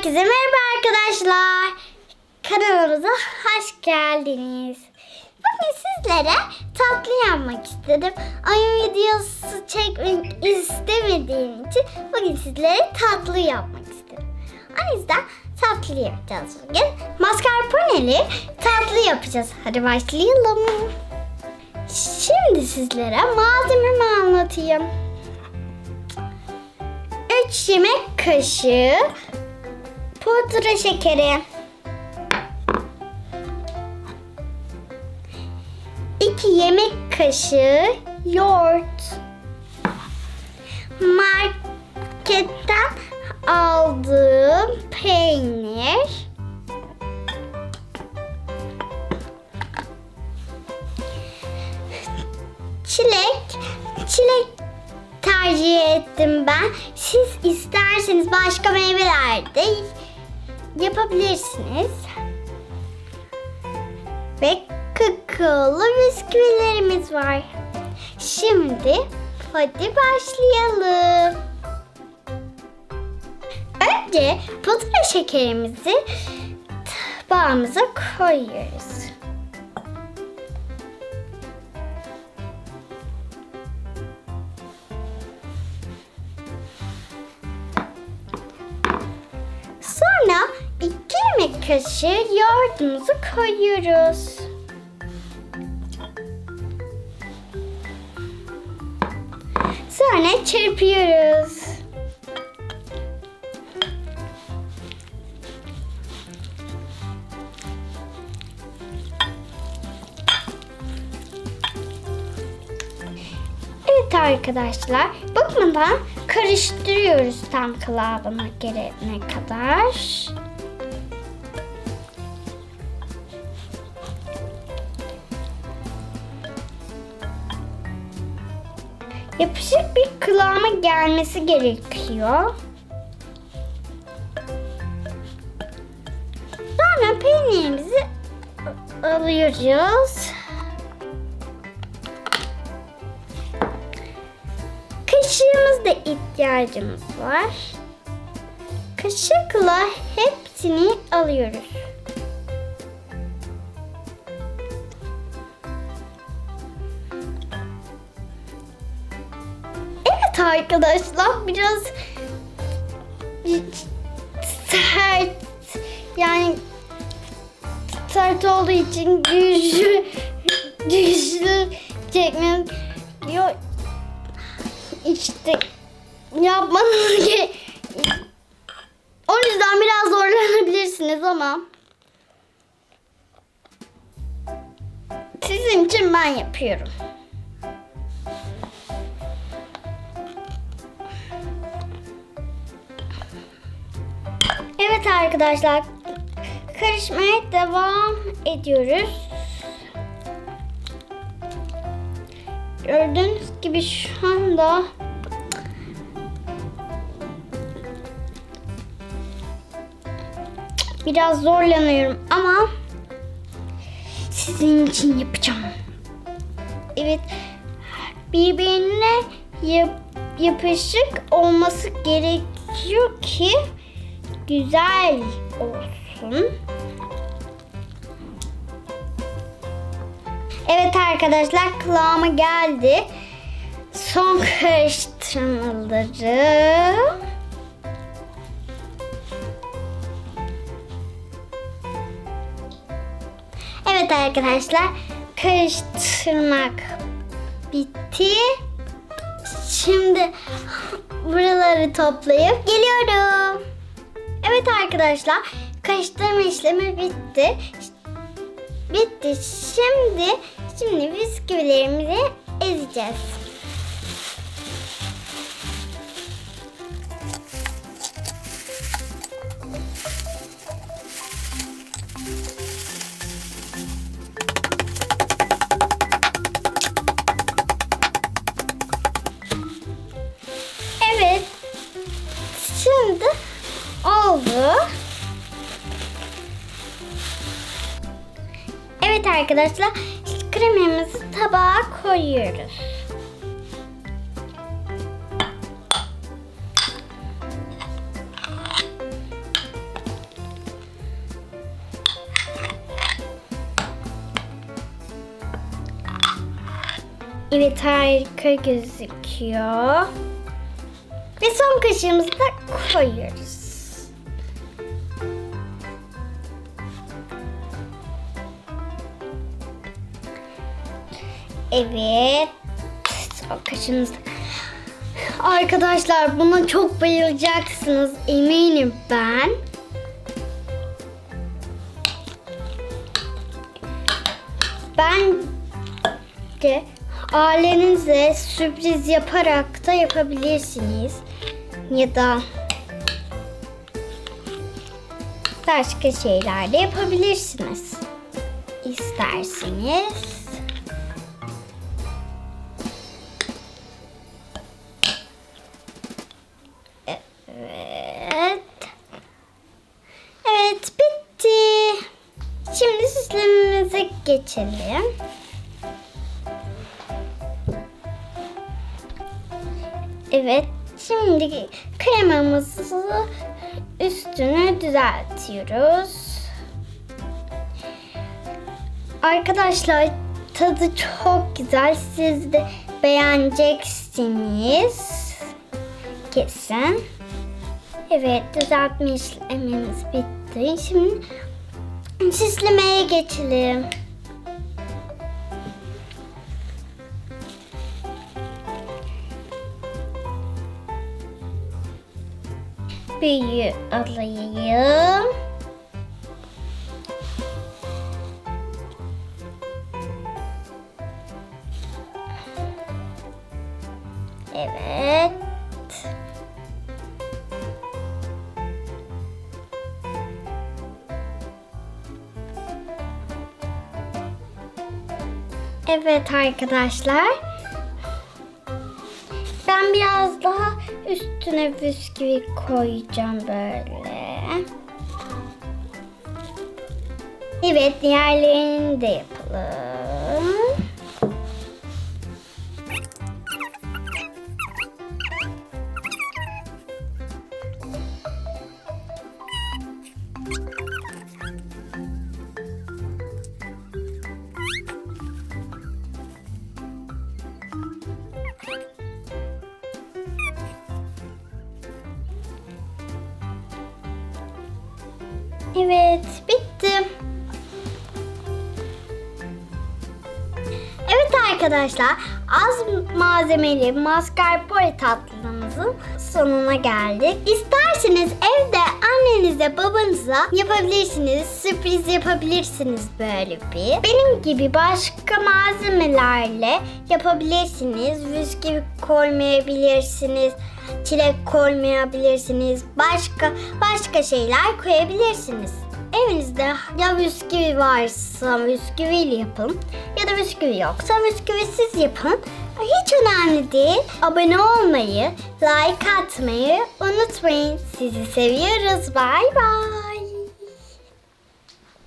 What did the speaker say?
Herkese merhaba arkadaşlar. Kanalımıza hoş geldiniz. Bugün sizlere tatlı yapmak istedim. Oyun videosu çekmek istemediğim için bugün sizlere tatlı yapmak istedim. O yüzden tatlı yapacağız bugün. Mascarpone'li tatlı yapacağız. Hadi başlayalım. Şimdi sizlere malzememi anlatayım. 3 yemek kaşığı pudra şekeri. 2 yemek kaşığı yoğurt. Marketten aldığım peynir. Çilek. Çilek tercih ettim ben. Siz isterseniz başka meyveler de yapabilirsiniz. Ve kakaolu bisküvilerimiz var. Şimdi hadi başlayalım. Önce pudra şekerimizi tabağımıza koyuyoruz. Kaşığı yoğurdumuzu koyuyoruz. Sonra çırpıyoruz. Evet arkadaşlar, bıkmadan karıştırıyoruz tam kıvamına gelene kadar. Yapışık bir kıvama gelmesi gerekiyor. Sonra peynirimizi alıyoruz. Kaşığımızda ihtiyacımız var. Kaşıkla hepsini alıyoruz. Arkadaşlar biraz sert yani sert olduğu için güçlü güçlü çekmem diyor işte yapmanız gerek. O yüzden biraz zorlanabilirsiniz ama sizin için ben yapıyorum. Evet arkadaşlar karışmaya devam ediyoruz. Gördüğünüz gibi şu anda biraz zorlanıyorum ama sizin için yapacağım. Evet birbirine yap- yapışık olması gerekiyor ki güzel olsun. Evet arkadaşlar kıvama geldi. Son karıştırmaları. Evet arkadaşlar karıştırmak bitti. Şimdi buraları toplayıp geliyorum. Evet arkadaşlar karıştırma işlemi bitti. Bitti. Şimdi şimdi bisküvilerimizi ezeceğiz. Evet arkadaşlar kremimizi tabağa koyuyoruz. Evet harika gözüküyor. Ve son kaşığımızı da koyuyoruz. Evet. Kaşığımızı. Arkadaşlar buna çok bayılacaksınız eminim ben. Ben de ailenize sürpriz yaparak da yapabilirsiniz. Ya da başka şeyler de yapabilirsiniz. İsterseniz. Geçelim. Evet. Şimdi kremamızı üstünü düzeltiyoruz. Arkadaşlar tadı çok güzel. Siz de beğeneceksiniz. Kesin. Evet düzeltme işlemimiz bitti. Şimdi süslemeye geçelim. Büyüğü alayım. Evet. Evet arkadaşlar. Ben biraz daha üstüne bisküvi koyacağım böyle. Evet diğerlerini de yapalım. Evet, bitti. Evet arkadaşlar, az malzemeli mascarpone tatlımızın sonuna geldik. İsterseniz evde annenize, babanıza yapabilirsiniz, sürpriz yapabilirsiniz böyle bir. Benim gibi başka malzemelerle yapabilirsiniz. Bisküvi koymayabilirsiniz çilek koymayabilirsiniz. Başka başka şeyler koyabilirsiniz. Evinizde ya bisküvi varsa bisküviyle yapın ya da bisküvi yoksa bisküvisiz yapın. Hiç önemli değil. Abone olmayı, like atmayı unutmayın. Sizi seviyoruz. Bay bay.